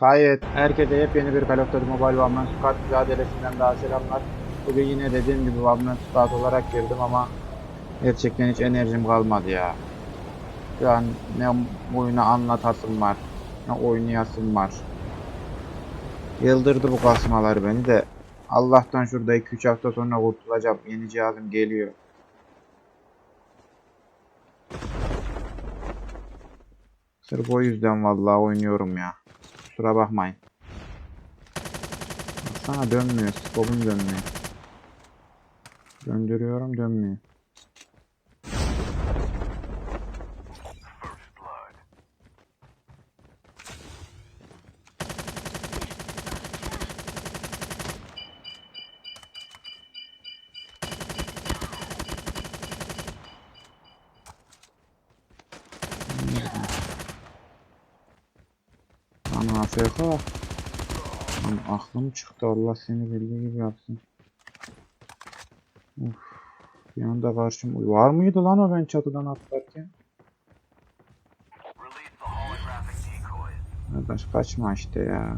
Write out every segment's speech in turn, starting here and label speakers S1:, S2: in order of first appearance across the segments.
S1: Kayıt. Herkese yepyeni bir Call of Duty Mobile One Squad mücadelesinden daha selamlar. Bugün yine dediğim gibi One Squad olarak girdim ama gerçekten hiç enerjim kalmadı ya. Şu an ne oyunu anlatasım var, ne oynayasım var. Yıldırdı bu kasmalar beni de. Allah'tan şurada 2-3 hafta sonra kurtulacağım. Yeni cihazım geliyor. Sırf o yüzden vallahi oynuyorum ya. Kusura bakmayın. Sana dönmüyor. Skobum dönmüyor. Döndürüyorum dönmüyor. Lan AFK. Lan aklım çıktı Allah seni bildiği gibi yapsın. Uf. Bir anda karşım var mıydı lan o ben çatıdan atlarken? Arkadaş kaçma işte ya.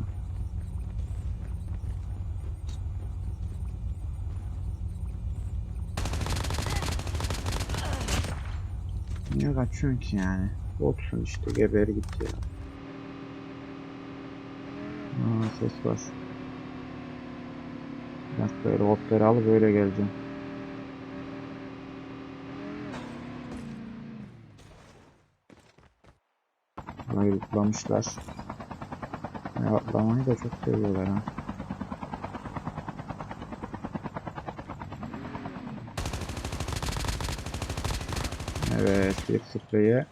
S1: Niye kaçıyorsun ki yani? Botsun işte geber git ya. Aa, ses var. Bir dakika helikopteri alıp böyle geleceğim. Burayı yutlamışlar. Ya, atlamayı da çok seviyorlar ha. Evet, bir spreye.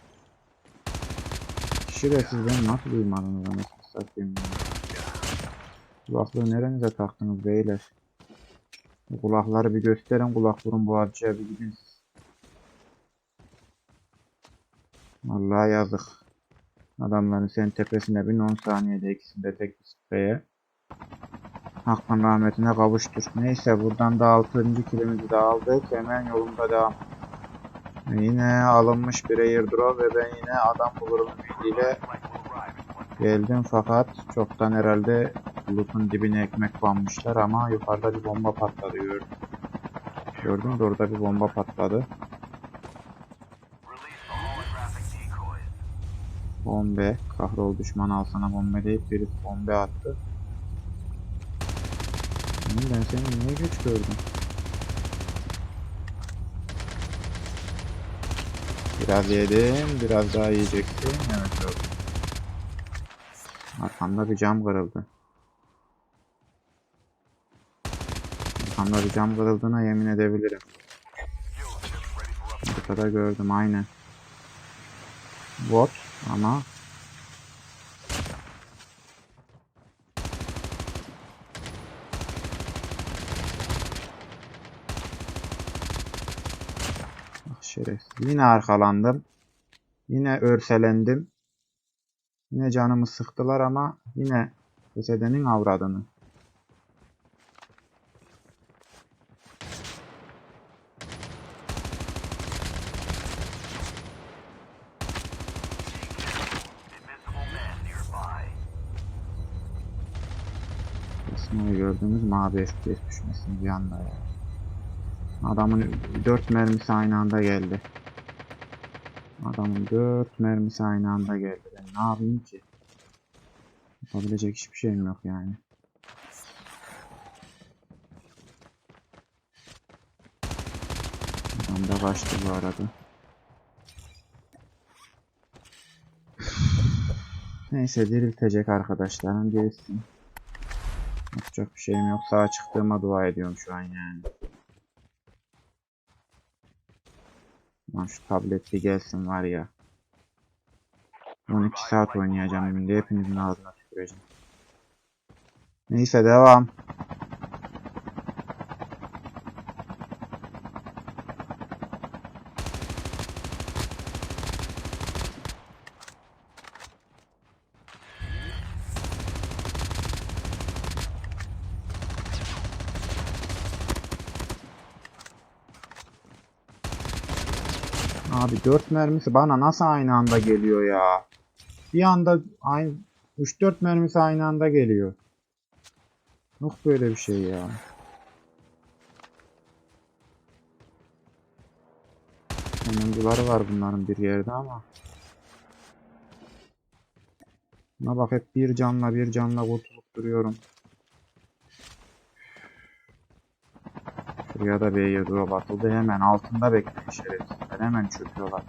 S1: Şerefsiz ben nasıl duymadınız anasını satayım ya. Kulaklığı nerenize taktınız beyler? Kulakları bir gösterin kulak burun boğazcıya bir gidin. Vallahi yazık. Adamların sen tepesine bin 10 saniyede ikisinde tek bir spreye. Hakkın rahmetine kavuştur. Neyse buradan da 6. kilimizi de aldık. Hemen yolunda devam. Yine alınmış bir airdrop ve ben yine adam bulurum ümidiyle geldim fakat çoktan herhalde loot'un dibine ekmek banmışlar ama yukarıda bir bomba patladı gördüm. Gördün mü orada bir bomba patladı. Bombe. Kahrol düşman al sana bombe deyip biri bombe attı. Ben seni niye geç gördüm? Biraz yedim, biraz daha yiyecektim. Evet gördüm. Arkamda bir cam kırıldı. Arkamda bir cam kırıldığına yemin edebilirim. Arkada gördüm aynen. Bot ama Ah şerefsiz. Yine arkalandım. Yine örselendim. Yine canımı sıktılar ama yine kesedenin avradını. Resmi gördüğümüz mavi FPS düşmesin bir anda ya. Adamın 4 mermisi aynı anda geldi. Adamın 4 mermisi aynı anda geldi. Ben ne yapayım ki? Yapabilecek hiçbir şeyim yok yani. Adam da kaçtı bu arada. Neyse diriltecek arkadaşlarım dirilsin. Yapacak bir şeyim yok. Sağa çıktığıma dua ediyorum şu an yani. Lan şu tablet gelsin var ya. 12 saat oynayacağım şimdi. Hepinizin ağzına tüküreceğim. Neyse devam. Abi 4 mermisi bana nasıl aynı anda geliyor ya? Bir anda aynı 3-4 mermisi aynı anda geliyor. Yok böyle bir şey ya. Sonuncuları var bunların bir yerde ama. Buna bak hep bir canla bir canla kurtulup duruyorum. Şuraya da bir airdrop atıldı. Hemen altında bekliyor şerefsizler. Hemen çöküyorlar.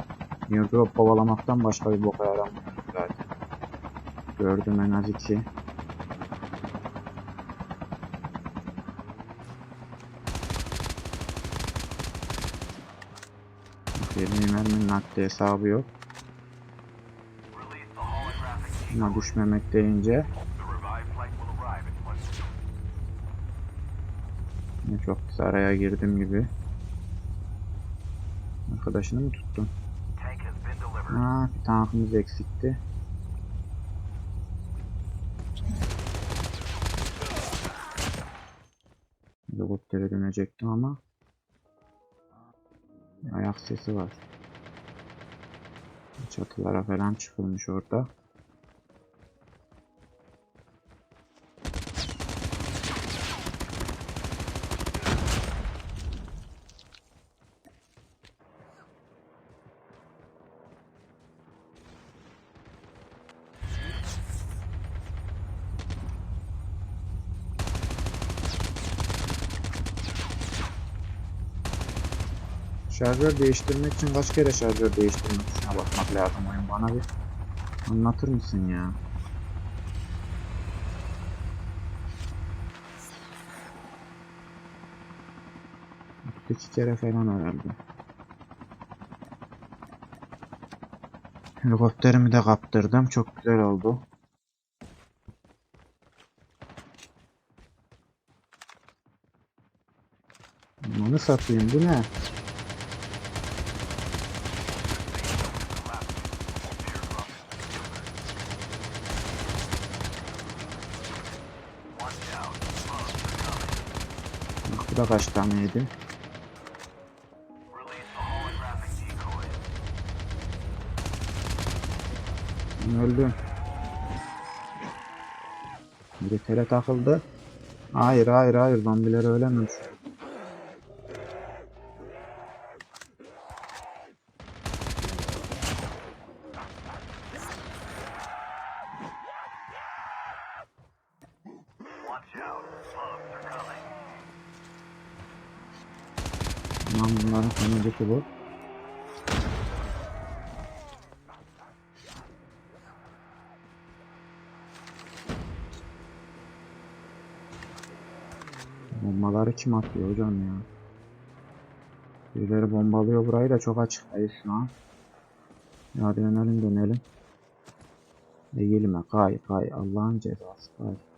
S1: Airdrop kovalamaktan başka bir boka yaramıyor zaten. Gördüm en az iki. Yeni merminin haddi hesabı yok. Ama düşmemek deyince çok kısa araya girdim gibi. Arkadaşını mı tuttun? Ha, bir tankımız eksikti. Helikoptere dönecektim ama ayak sesi var. Çatılara falan çıkılmış orada. Şarjör değiştirmek için kaç kere şarjör değiştirmek tuşuna bakmak lazım oyun bana bir anlatır mısın ya? İki kere falan herhalde. Helikopterimi de kaptırdım. Çok güzel oldu. Onu satayım. Bu ne? Bak bu da kaç taneydi? Öldü. Bir tele takıldı. Hayır hayır hayır zombiler ölemiyor. Tamam bunların sonundaki bu. Bombaları kim atıyor hocam ya? Birileri bombalıyor burayı da çok açıktayız şu an. Ya dönelim dönelim. Eğilme kay kay Allah'ın cezası kay.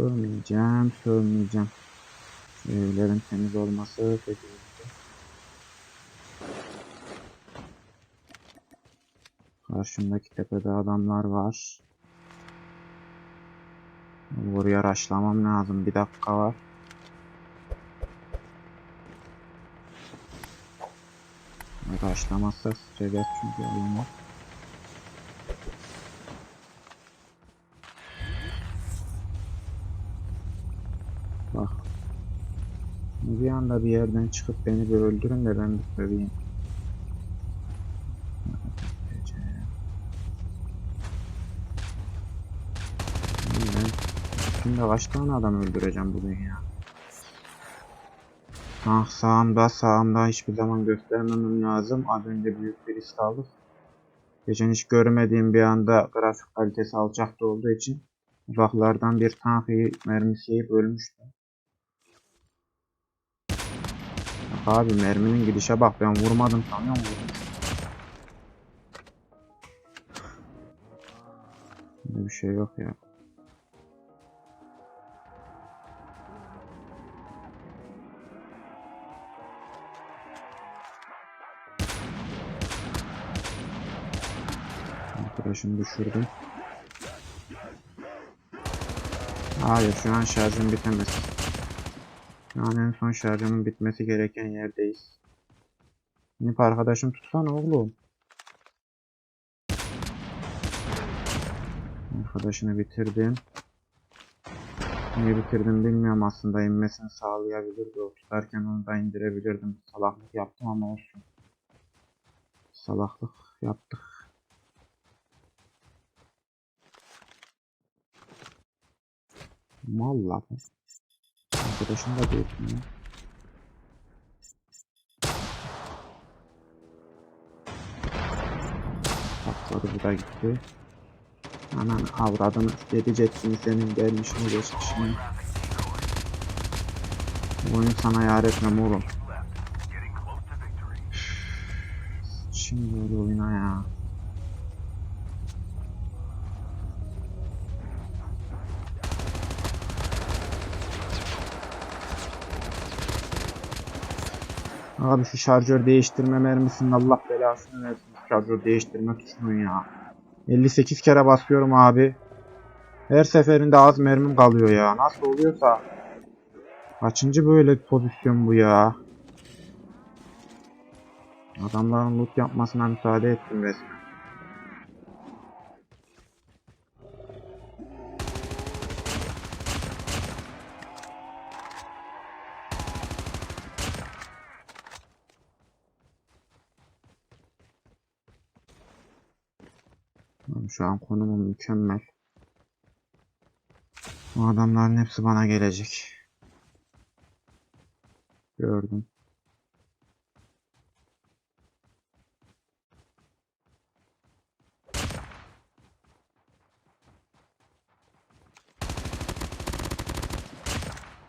S1: Sövmeyeceğim, sövmeyeceğim. Evlerin temiz olması peki. Karşımdaki tepede adamlar var. Buraya raşlamam lazım. Bir dakika var. Raşlamazsa sıçacak çünkü oyunlar. Bir anda bir yerden çıkıp beni bir öldürün de ben bir şimdi kaç tane adam öldüreceğim bugün ya. Ah sağımda sağımda hiçbir zaman göstermemem lazım. Az önce büyük bir risk aldık. Geçen hiç görmediğim bir anda grafik kalitesi alçakta olduğu için uzaklardan bir tank mermisi yiyip ölmüştüm. Bak abi merminin gidişe bak ben vurmadım sanıyorum. Böyle bir şey yok ya. Arkadaşım düşürdüm. Hayır şu an şarjım bitemez. Şu an en son şarjımın bitmesi gereken yerdeyiz. Nip arkadaşım tutsana oğlum. Arkadaşını bitirdim. Niye bitirdim bilmiyorum aslında inmesini sağlayabilirdi. O tutarken onu da indirebilirdim. Salaklık yaptım ama olsun. Salaklık yaptık. Malla bu. Arkadaşım da diyorsun ya. Patladı bu da gitti. Anan avradını edeceksin senin gelmişini geçmişini. Bu oyun sana yar etmem oğlum. Şimdi böyle oyuna ya. Abi şu şarjör değiştirme mermisinin Allah belasını versin. Şarjör değiştirme tuşunun ya. 58 kere basıyorum abi. Her seferinde az mermim kalıyor ya. Nasıl oluyorsa. Kaçıncı böyle pozisyon bu ya. Adamların loot yapmasına müsaade ettim resmen. Şu an konumum mükemmel. Bu adamların hepsi bana gelecek. Gördüm.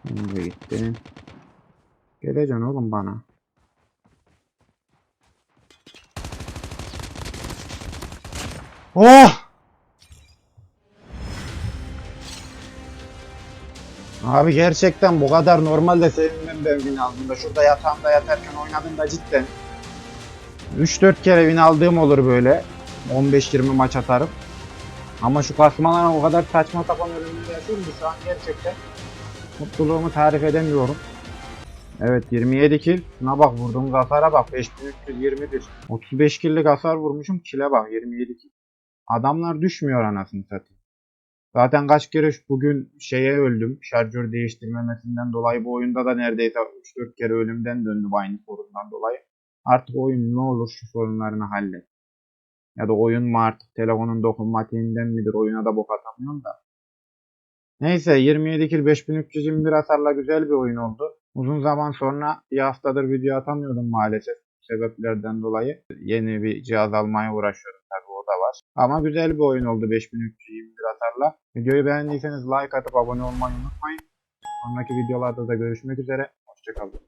S1: Şimdi gitti. Geleceksin oğlum bana. Oh! Abi gerçekten bu kadar normalde sevinmem ben win aldığımda. Şurada yatağımda yatarken oynadığımda cidden 3-4 kere win aldığım olur böyle. 15-20 maç atarım. Ama şu kasmalara o kadar saçma sapan ölümler yaşıyorum ki şu an gerçekten mutluluğumu tarif edemiyorum. Evet 27 kill. Şuna bak vurduğumuz hasara bak 5321. 35 kill'lik hasar vurmuşum. Kill'e bak 27 kill. Adamlar düşmüyor anasını satayım. Zaten kaç kere bugün şeye öldüm. Şarjör değiştirmemesinden dolayı bu oyunda da neredeyse 3-4 kere ölümden döndüm aynı sorundan dolayı. Artık oyun ne olur şu sorunlarını hallet. Ya da oyun mu artık telefonun dokunmatiğinden midir oyuna da bok atamıyorum da. Neyse 27 kill 5321 hasarla güzel bir oyun oldu. Uzun zaman sonra bir haftadır video atamıyordum maalesef sebeplerden dolayı. Yeni bir cihaz almaya uğraşıyorum tabii da var. Ama güzel bir oyun oldu 5321 hasarla. Videoyu beğendiyseniz like atıp abone olmayı unutmayın. Sonraki videolarda da görüşmek üzere. Hoşçakalın.